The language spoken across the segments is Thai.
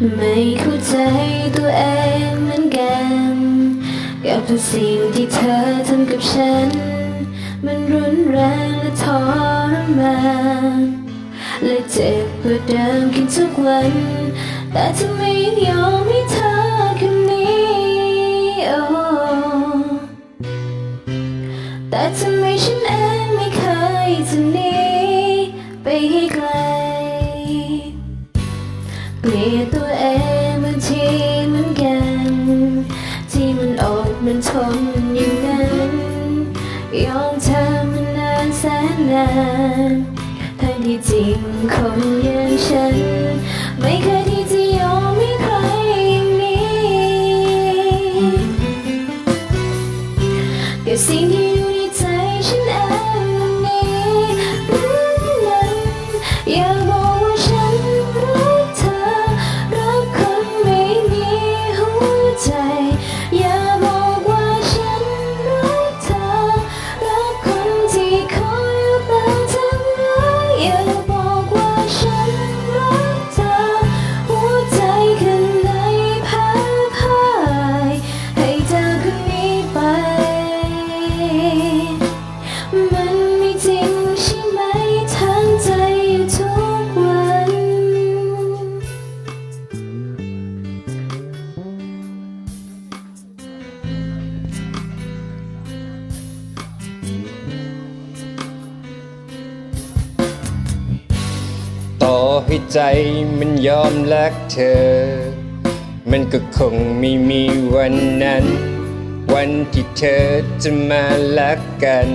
ไม่เข้าใจตัวเองเหมือนกัน กับทุกสิ่งที่เธอทำกับฉัน มันรุนแรงและทรมานและเจ็บกว่าเดิมขึ้นทุกวัน แต่ทำไมยังยอมให้เธอคนนี้โอ้แต่ทำไมฉันเองไม่เคยจะหนีไปให้ มันทนอย่างนั้นยอมเธอมานานแสนนานทั้งที่จริงคนอย่างฉัน ให้ใจมันยอมรักเธอ มันก็คงไม่มีวันนั้น วันที่เธอจะมารักกัน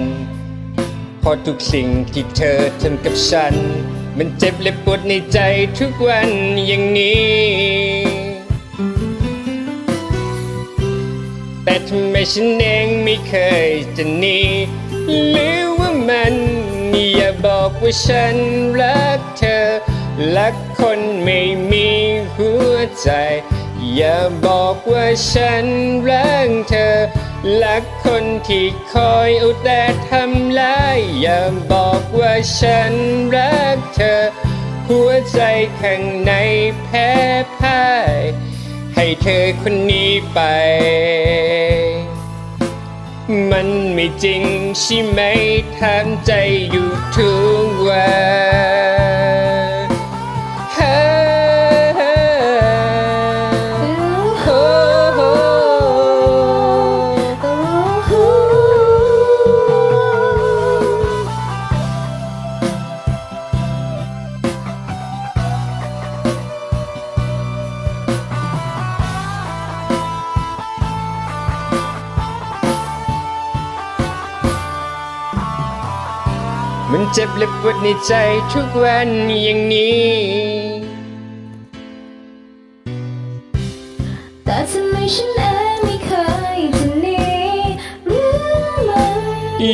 เพราะทุกสิ่งที่เธอทำกับฉัน มันเจ็บและปวดในใจทุกวันอย่างนี้ แต่ทำไมฉันเองไม่เคยจะหนีหรือว่ามันอย่าบอกว่าฉันรักเธอ รักคนไม่มีหัวใจ อย่าบอกว่าฉันรักเธอรักคนที่คอยเอาแต่ทำร้ายอย่าบอกว่าฉันรักเธอ หัวใจข้างในแพ้พ่ายให้เธอคนนี้ไป มันไม่จริงใช่ไหมถามใจอยู่ทุกวัน มันเจ็บและปวดในใจทุกวันอย่างนี้ แต่ทำไมฉันเองไม่เคยจะหนีหรือมัน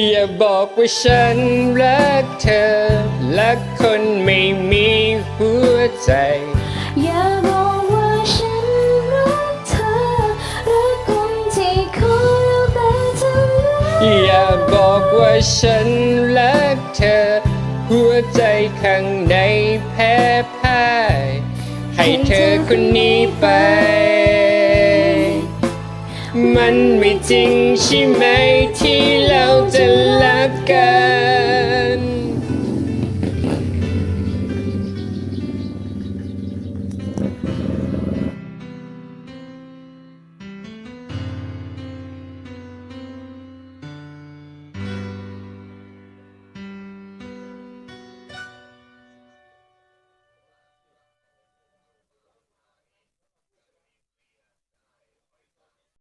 อย่าบอกว่าฉันรักเธอ รักคนไม่มีหัวใจ อย่าบอกว่าฉันรักเธอ หัวใจข้างในแพ้พ่าย ให้เธอคนนี้ไป มันไม่จริงใช่ไหมที่เราจะรักกัน